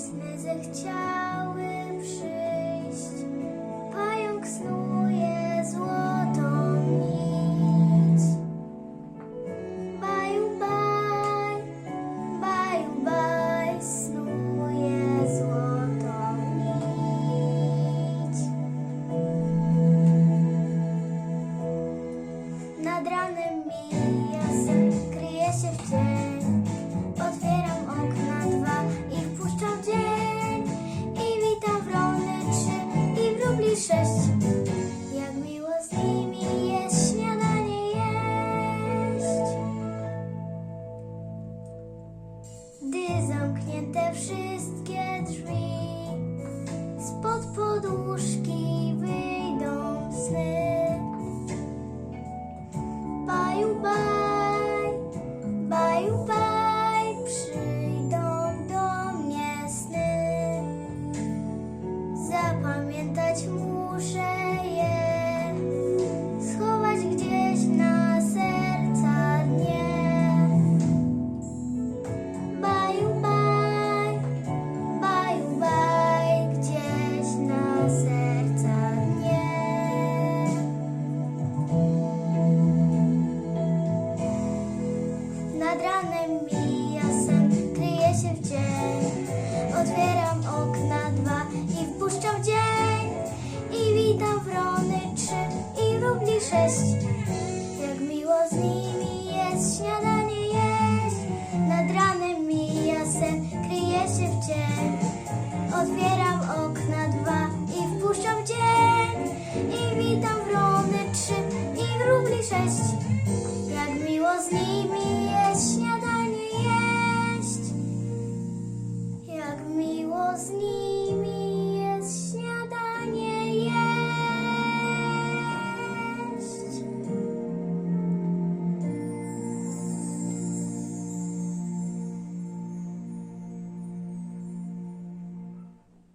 sny zechciały przyjść. Pająk snuje złotą nić. Baju, baj, baju, baj, snuje złotą nić. Nad ranem Jak miło z nimi jest śniadanie jeść. Gdy zamknięte wszystkie drzwi spod poduszki wyjdą sny. Baju, baj, baju, baj. Otwieram okna dwa.